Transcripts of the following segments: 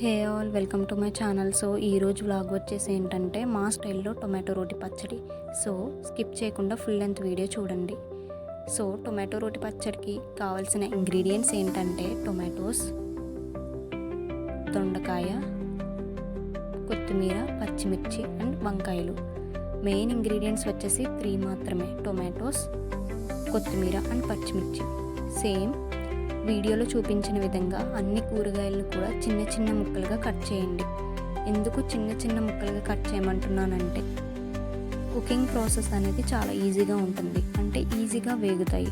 Hey all welcome to my channel. So ఈరోజు vlog వచ్చేసి ఏంటంటే మా స్టైల్లో టొమాటో రోటి పచ్చడి. సో స్కిప్ చేయకుండా ఫుల్ లెంత్ వీడియో చూడండి. సో టొమాటో రోటి పచ్చడికి కావాల్సిన ఇంగ్రీడియంట్స్ ఏంటంటే టొమాటోస్ దొండకాయ కొత్తిమీర పచ్చిమిర్చి అండ్ వంకాయలు. మెయిన్ ఇంగ్రీడియంట్స్ వచ్చేసి త్రీ మాత్రమే టొమాటోస్ కొత్తిమీర అండ్ పచ్చిమిర్చి. సేమ్ వీడియోలో చూపించిన విధంగా అన్ని కూరగాయలను కూడా చిన్న చిన్న ముక్కలుగా కట్ చేయండి. ఎందుకు చిన్న చిన్న ముక్కలుగా కట్ చేయమంటున్నానంటే కుకింగ్ ప్రాసెస్ అనేది చాలా ఈజీగా ఉంటుంది. అంటే ఈజీగా వేగుతాయి.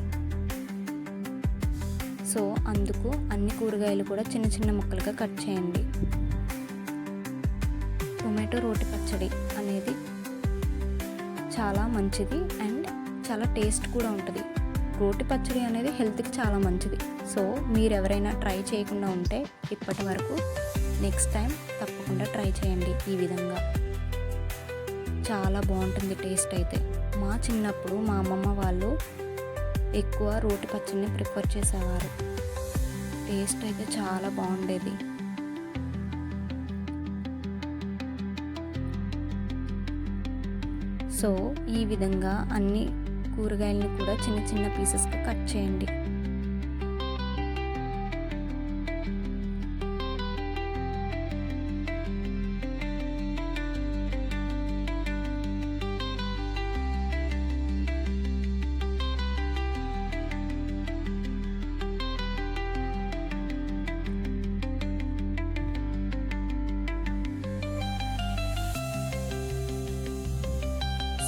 సో అందుకు అన్ని కూరగాయలు కూడా చిన్న చిన్న ముక్కలుగా కట్ చేయండి. టొమాటో రోటి పచ్చడి అనేది చాలా మంచిది అండ్ చాలా టేస్ట్ కూడా ఉంటుంది. రోటి పచ్చడి అనేది హెల్త్కి చాలా మంచిది. సో మీరు ఎవరైనా ట్రై చేయకుండా ఉంటే ఇప్పటి వరకు నెక్స్ట్ టైం తప్పకుండా ట్రై చేయండి ఈ విధంగా. చాలా బాగుంటుంది టేస్ట్ అయితే. మా చిన్నప్పుడు మా అమ్మమ్మ వాళ్ళు ఎక్కువ రోటి పచ్చడిని ప్రిఫర్ చేసేవారు. టేస్ట్ అయితే చాలా బాగుండేది. సో ఈ విధంగా అన్ని కూరగాయలను కూడా చిన్న చిన్న పీసెస్గా కట్ చేయండి.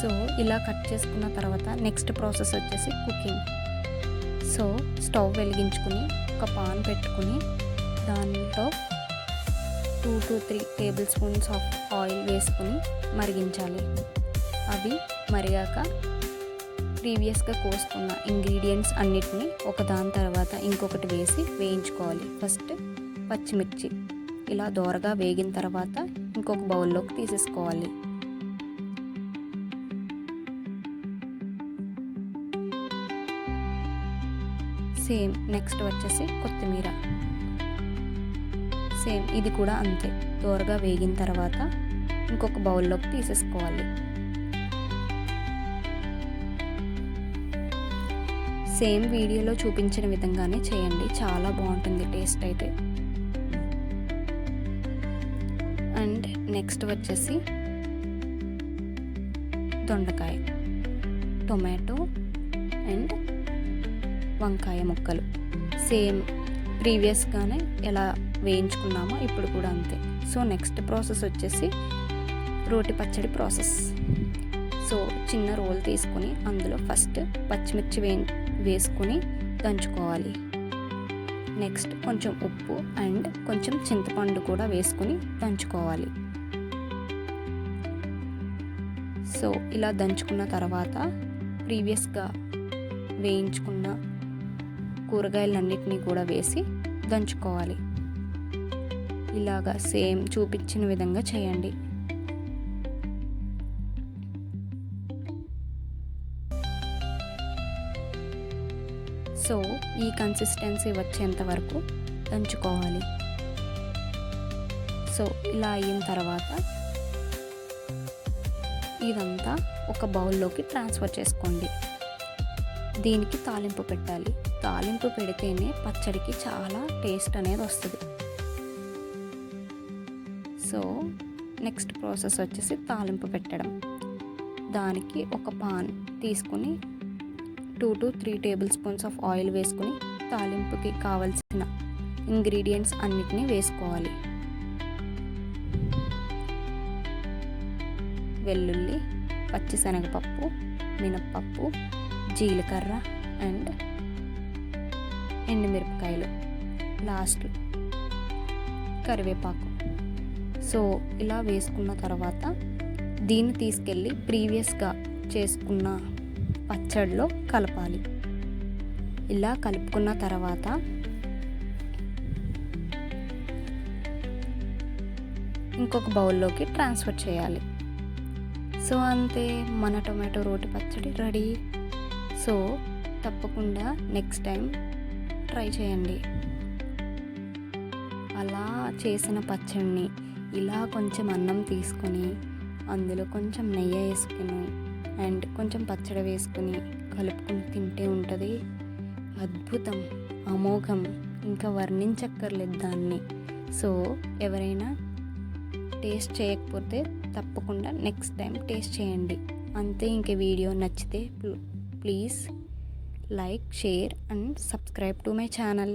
సో ఇలా కట్ చేసుకున్న తర్వాత నెక్స్ట్ ప్రాసెస్ వచ్చేసి కుకింగ్. సో స్టవ్ వెలిగించుకుని ఒక పాన్ పెట్టుకుని దాంట్లో two to three table spoons of oil వేసుకుని మరిగించాలి. అవి మరిగాక ప్రీవియస్గా కోసుకున్న ఇంగ్రీడియంట్స్ అన్నిటిని ఒకదాని తర్వాత ఇంకొకటి వేసి వేయించుకోవాలి. ఫస్ట్ పచ్చిమిర్చి ఇలా దోరగా వేగిన తర్వాత ఇంకొక బౌల్లోకి తీసేసుకోవాలి. సేమ్ నెక్స్ట్ వచ్చేసి కొత్తిమీర. సేమ్ ఇది కూడా అంతే. దోరగా వేగిన తర్వాత ఇంకొక బౌల్లోకి తీసేసుకోవాలి. సేమ్ వీడియోలో చూపించిన విధంగానే చేయండి. చాలా బాగుంటుంది టేస్ట్ అయితే. అండ్ నెక్స్ట్ వచ్చేసి దొండకాయ టొమాటో అండ్ వంకాయ ముక్కలు. సేమ్ ప్రీవియస్గానే ఎలా వేయించుకున్నామో ఇప్పుడు కూడా అంతే. సో నెక్స్ట్ ప్రాసెస్ వచ్చేసి రోటి పచ్చడి ప్రాసెస్. సో చిన్న రోల్ తీసుకొని అందులో ఫస్ట్ పచ్చిమిర్చి వే వేసుకొని దంచుకోవాలి. నెక్స్ట్ కొంచెం ఉప్పు అండ్ కొంచెం చింతపండు కూడా వేసుకొని దంచుకోవాలి. సో ఇలా దంచుకున్న తర్వాత ప్రీవియస్గా వేయించుకున్న కూరగాయలన్నిటినీ కూడా వేసి దంచుకోవాలి. ఇలాగా సేమ్ చూపించిన విధంగా చేయండి. సో ఈ కన్సిస్టెన్సీ వచ్చేంత వరకు దంచుకోవాలి. సో ఇలా అయిన తర్వాత ఇదంతా ఒక బౌల్లోకి ట్రాన్స్ఫర్ చేసుకోండి. దీనికి తాలింపు పెట్టాలి. తాలింపు పెడితేనే పచ్చడికి చాలా టేస్ట్ అనేది వస్తుంది. సో నెక్స్ట్ ప్రాసెస్ వచ్చేసి తాలింపు పెట్టడం. దానికి ఒక పాన్ తీసుకుని two to three table spoons of oil వేసుకుని తాలింపుకి కావలసిన ఇంగ్రీడియంట్స్ అన్నిటినీ వేసుకోవాలి. వెల్లుల్లి పచ్చిశనగపప్పు మినప్పప్పు జీలకర్ర అండ్ ఎండుమిరపకాయలు లాస్ట్ కరివేపాకు. సో ఇలా వేసుకున్న తర్వాత దీన్ని తీసుకెళ్ళి ప్రీవియస్గా చేసుకున్న పచ్చడిలో కలపాలి. ఇలా కలుపుకున్న తర్వాత ఇంకొక బౌల్లోకి ట్రాన్స్ఫర్ చేయాలి. సో అంతే మన టొమాటో రోటి పచ్చడి రెడీ. సో తప్పకుండా నెక్స్ట్ టైం ట్రై చేయండి. అలా చేసిన పచ్చడిని ఇలా కొంచెం అన్నం తీసుకొని అందులో కొంచెం నెయ్యి వేసుకుని అండ్ కొంచెం పచ్చడి వేసుకుని కలుపుకుని తింటే ఉంటుంది. అద్భుతం అమోఘం ఇంకా వర్ణించక్కర్లేదు దాన్ని. సో ఎవరైనా టేస్ట్ చేయకపోతే తప్పకుండా నెక్స్ట్ టైం టేస్ట్ చేయండి. అంతే ఇంక వీడియో నచ్చితే please like share and subscribe to my channel.